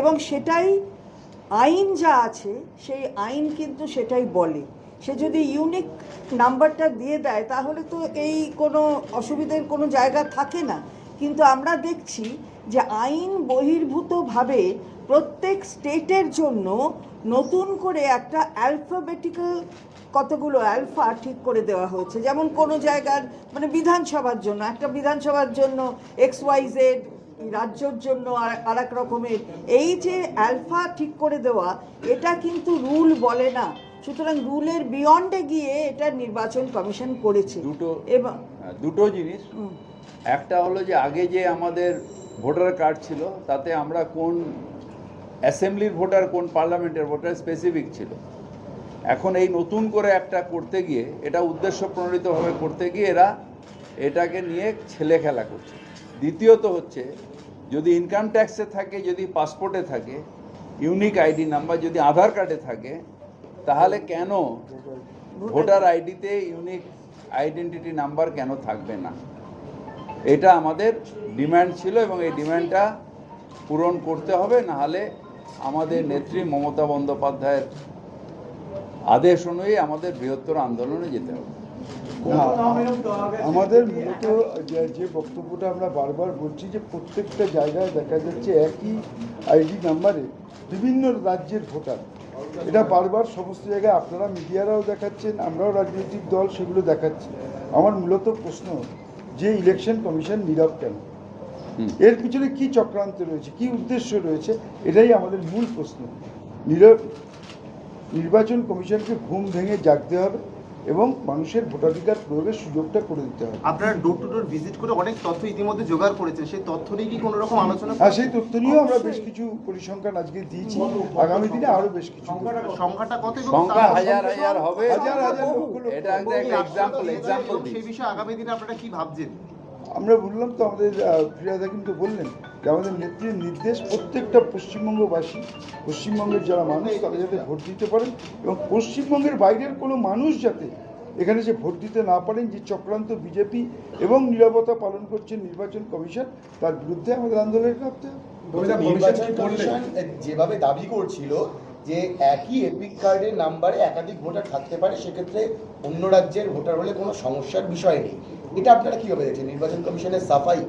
এবং সেটাই আইন যা আছে, সেই আইন কিন্তু সেটাই বলে। সে যদি ইউনিক নাম্বারটা দিয়ে দেয়, তাহলে তো এই কোনো অসুবিধের কোনো জায়গা থাকে না। কিন্তু আমরা দেখছি যে আইন বহির্ভূতভাবে প্রত্যেক স্টেটের জন্য নতুন করে একটা অ্যালফাবেটিক্যাল কতগুলো অ্যালফা ঠিক করে দেওয়া হয়েছে। যেমন কোনো জায়গার মানে বিধানসভার জন্য, একটা বিধানসভার জন্য এক্স ওয়াই জেড রাজ্যর জন্য আর এক রকমের। এই যে অ্যালফা ঠিক করে দেওয়া এটা কিন্তু রুল বলে না। সুতরাং রুলের বিয়ন্ডে গিয়ে এটা নির্বাচন কমিশন করেছে। দুটো এবং হ্যাঁ, দুটো জিনিস। একটা হলো যে আগে যে আমাদের ভোটার কার্ড ছিল তাতে আমরা কোন অ্যাসেম্বলির ভোটার কোন পার্লামেন্টের ভোটার স্পেসিফিক ছিল। এখন এই নতুন করে একটা করতে গিয়ে এটা উদ্দেশ্য প্রণোদিতভাবে করতে গিয়ে এরা এটাকে নিয়ে ছেলে খেলা করছে। দ্বিতীয়ত হচ্ছে, যদি ইনকাম ট্যাক্সে থাকে, যদি পাসপোর্টে থাকে ইউনিক আইডি নাম্বার যদি আধার কার্ডে থাকে, তাহলে কেন ভোটার আইডিতে ইউনিক আইডেন্টিটি নাম্বার কেন থাকবে না? এটা আমাদের ডিমান্ড ছিল এবং এই ডিমান্ডটা পূরণ করতে হবে, নাহলে আমাদের নেত্রী মমতা বন্দ্যোপাধ্যায়ের আদেশ অনুযায়ী আমাদের বৃহত্তর আন্দোলনে যেতে হবে। আমাদের মূলত যে- যে বক্তব্যটা আমরা বারবার বলছি যে প্রত্যেকটা জায়গায় দেখা যাচ্ছে একই আইডি নাম্বারে বিভিন্ন রাজ্যের ভোটার। এটা বারবার সমস্ত জায়গায় আপনারা মিডিয়ারাও দেখাচ্ছেন আমরাও রাজনৈতিক দল সেগুলো দেখাচ্ছি। আমার মূলত প্রশ্ন যে ইলেকশন কমিশন নীরব কেন? এর পিছনে কি চক্রান্ত রয়েছে কি উদ্দেশ্য রয়েছে এটাই আমাদের মূল প্রশ্ন। নীরব নির্বাচন কমিশনকে ঘুম ভেঙে জাগতে হবে। এবং মানুষের ভোটাধিকার প্রয়োগের সুযোগটা করে দিতে হবে। আপনারা ডোর টু ডোর ভিজিট করে অনেক তথ্য ইতিমধ্যে জোগাড় করেছেন। সেই তথ্য নিয়ে কি কোনো রকম আলোচনা হ্যাঁ সেই তথ্য নিয়েও আমরা বেশ কিছু পরিসংখ্যান আজকে দিয়েছি। আগামী দিনে আরও বেশ কিছু। সংখ্যাটা কত? এবং সংখ্যা হাজার হাজার হবে। হাজার হাজার এটা একটা এক্সাম্পল এক্সাম্পল সেই বিষয়ে আগামী দিনে আপনারা কি ভাবছেন? আমরা বললাম তো আমাদের ফিরাদ হাকিম বললেন যে আমাদের নেত্রীর নির্দেশ প্রত্যেকটা পশ্চিমবঙ্গবাসী পশ্চিমবঙ্গের যারা মানুষ তারা যাতে ভোট দিতে পারেন এবং পশ্চিমবঙ্গের বাইরের কোনো মানুষ যাতে এখানে যে ভোট দিতে না পারেন যে চক্রান্ত বিজেপি এবং নিরাপত্তা পালন করছেন নির্বাচন কমিশন তার বিরুদ্ধে আমাদের আন্দোলনের করতে যেভাবে দাবি করছিল যে একই এপিক কার্ডের নাম্বারে একাধিক ভোটার থাকতে পারে সেক্ষেত্রে অন্য রাজ্যের ভোটার হলে কোনো সমস্যার বিষয় নেই। এটা আপনারা কীভাবে দেখছেন নির্বাচন কমিশনের সাফাই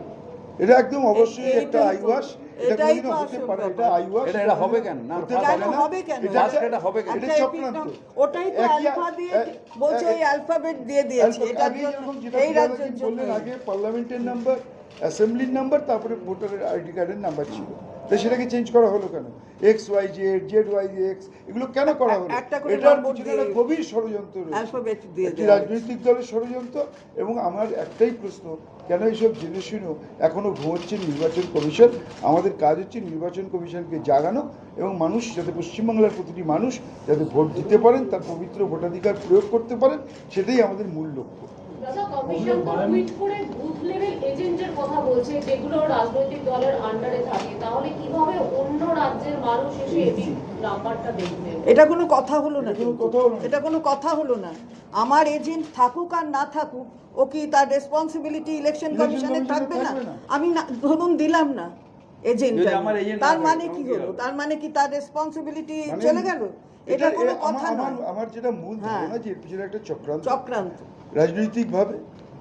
এটা একদম অবশ্যই একটা এইটাই তো- আইওয়াস এটা এটাই হতে পারে এটা ব্যাপার। এটা- এটা হবে কেন? না, হতে first পারে কেন না। হবে কেন? এটা হবে কেন? এটা চক্রান্ত ওটাই তো একই- দিয়ে বলছে এ- অ্যালফাবেট দিয়ে দিয়েছে আগে এটার যেরকম জন্য যেটা এই রাজ্যের জন্য বললেন আগে পার্লামেন্টের নাম্বার অ্যাসেম্বলির নাম্বার তারপরে ভোটারের আইডি কার্ডের নাম্বার ছিল তো সেটাকে চেঞ্জ করা হলো কেন? X Y Z Z Y X এগুলো কেন করা হলো? এটার একটা গভীর ষড়যন্ত্র রয়েছে। রাজনৈতিক দলের ষড়যন্ত্র এবং আমার একটাই প্রশ্ন কেন এইসব জেনে শুনেও এখনও ঘুমোচ্ছে নির্বাচন কমিশন? আমাদের কাজ হচ্ছে নির্বাচন কমিশনকে জাগানো এবং মানুষ যাতে পশ্চিমবাংলার প্রতিটি মানুষ যাতে ভোট দিতে পারেন তার পবিত্র ভোটাধিকার প্রয়োগ করতে পারেন সেটাই আমাদের মূল লক্ষ্য। দাদা কমিশন তো টুইট করে বুথ লেভেল এজেন্টের কথা বলছে যেগুলো রাজনৈতিক দলের আন্ডারে থাকে তাহলে কীভাবে অন্য রাজ্যের মানুষ এসে এই নাম্বারটা দেখবে এটা কোনো কথা হলো না এটা কোনো কিন্তু। কথা হলো না। এটা কোনো কথা হলো না আমার এজেন্ট থাকুক আর না থাকুক ও কি তার রেসপন্সিবিলিটি ইলেকশন Election কমিশনে থাকবে না থাকবে না। আমি না- ধরুন দিলাম না এজেন্ট তার মানে কি হলো? তার মানে কি তার রেসপন্সিবিলিটি মানে চলে গেল? এটা কোনো কথা আমার- নয়। আমার- আমার যেটা মূল হ্যাঁ। ধারণা যে পিছনে একটা চক্রান্ত। চক্রান্ত। রাজনৈতিকভাবে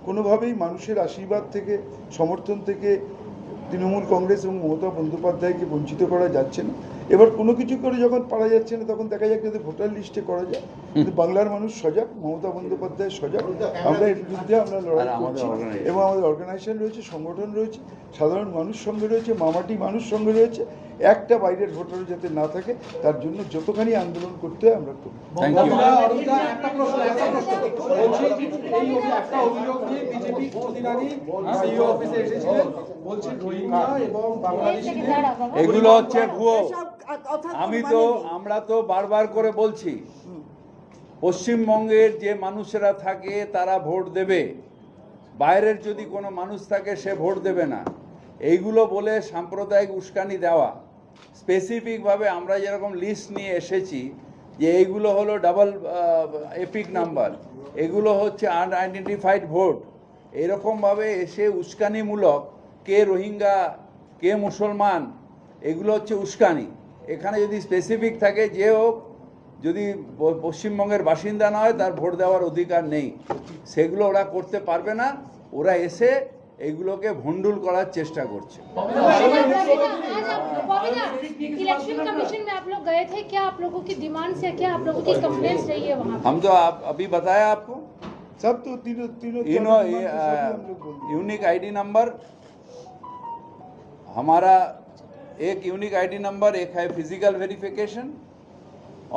কোনোভাবেই মানুষের আশীর্বাদ থেকে সমর্থন থেকে তৃণমূল কংগ্রেস এবং মমতা বন্দ্যোপাধ্যায়কে বঞ্চিত করা যাচ্ছে না। এবার কোনো কিছু করে যখন পারা যাচ্ছে না তখন দেখা যাক যাতে ভোটার লিস্টে করা যায়। কিন্তু বাংলার মানুষ সজাগ মমতা বন্দ্যোপাধ্যায় সজাগ আমরা এর বিরুদ্ধে আমরা লড়াই করছি। এবং আমাদের অর্গানাইজেশন রয়েছে সংগঠন রয়েছে সাধারণ মানুষ সঙ্গে রয়েছে মামাটি মানুষ সঙ্গে রয়েছে। একটা বাইরের ভোটার যাতে না থাকে তার জন্য যতখানি আন্দোলন করতে হয় আমরা করি থ্যাংক ইউ অরুণদা, একটা প্রশ্ন, একটা প্রশ্ন। বলছি, এই অভি- একটা অভিযোগ যে বিজেপি কিছুদিন আগে সিইও অফিসে এসেছিলেন বলছে রোহিঙ্গা এবং বাংলাদেশিদের এগুলো হচ্ছে ভুয়ো। আমি মানে তো আমরা তো বারবার করে বলছি পশ্চিমবঙ্গের যে মানুষেরা থাকে তারা ভোট দেবে। বাইরের যদি কোনো মানুষ থাকে সে ভোট দেবে না। এইগুলো বলে সাম্প্রদায়িক উস্কানি দেওয়া। স্পেসিফিকভাবে আমরা যেরকম লিস্ট নিয়ে এসেছি যে এইগুলো হলো ডাবল এপিক নাম্বার এগুলো হচ্ছে আনআইডেন্টিফাইড ভোট এরকমভাবে এসে উস্কানিমূলক কে রোহিঙ্গা কে মুসলমান এগুলো হচ্ছে উস্কানি। এখানে যদি স্পেসিফিক থাকে যে হোক যদি প- পশ্চিমবঙ্গের বাসিন্দা না হয় তার ভোট দেওয়ার অধিকার নেই সেগুলো ওরা করতে পারবে না ওরা এসে এগুলোকে ভণ্ডুল করার চেষ্টা করছে इलेक्शन कमीशन में आप लोग गए थे क्या आप लोगों की डिमांड्स है क्या आप लोगों की कंप्लेंट्स रही है वहाँ हम तो आप अभी बताया आपको सब तो तीनों तीनों यू चारों नो डिमांड तो सभी हम लोग बोल दिए। यूनिक आईडी नंबर हमारा एक यूनिक आईडी नंबर एक है फिजिकल वेरिफिकेशन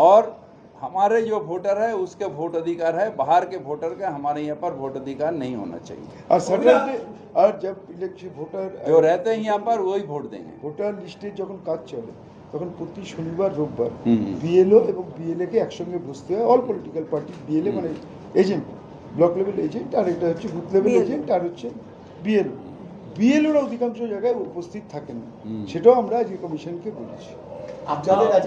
और हमारे जो वोटर है उसके वोट अधिकार है बाहर के वोटर का हमारे यहाँ पर वोट अधिकार नहीं होना चाहिए और सैटरडे और जब इलेक्शन वोटर जो रहते हैं यहाँ पर वही वोट देंगे ভোটার লিস্টে যখন কাজ চলে তখন প্রতি শনিবার রোববার হুম হুম। বিএলও এবং বিএলএ কে একসঙ্গে বসতে হয় অল পলিটিক্যাল পার্টি বিএলএ মানে এজেন্ট ব্লক লেভেল এজেন্ট আর এটা হচ্ছে বুথ লেভেল BLO এজেন্ট আর হচ্ছে বিএলও বিএলওরা অধিকাংশ জায়গায় উপস্থিত থাকেন। সেটাও আমরা আজকে কমিশনকে বলেছি আপনাদের